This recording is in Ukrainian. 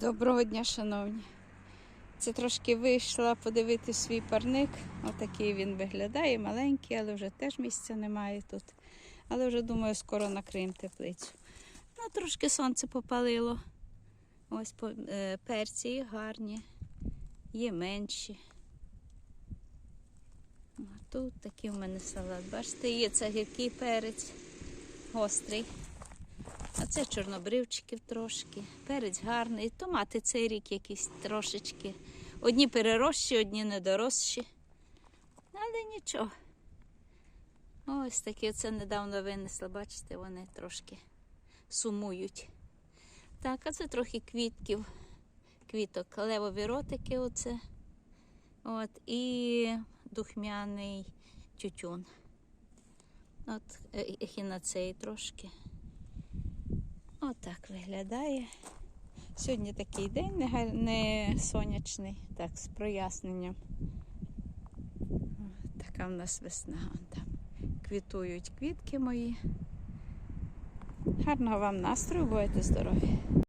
Доброго дня, шановні. Це трошки вийшла подивити свій парник. Отакий він виглядає, маленький, але вже теж місця немає тут. Але вже думаю, скоро накриємо теплицю. Ну, трошки сонце попалило. Ось е, перці гарні, є менші. А тут такий в мене салат. Бачите, є це гіркий перець, гострий. А це чорнобривчиків трошки. Перець гарний. Томати цей рік якісь трошечки. Одні перерощі, одні недоросші. Але нічого. Ось такі це недавно винесла, бачите, вони трошки сумують. Так, а це трохи квітків, квіток, левові ротики оце. От, і духмяний тютюн. От е, ехінацей трошки. Отак виглядає. Сьогодні такий день не, сонячний, так, з проясненням. Така в нас весна. Там квітують квітки мої. Гарного вам настрою, будете здорові!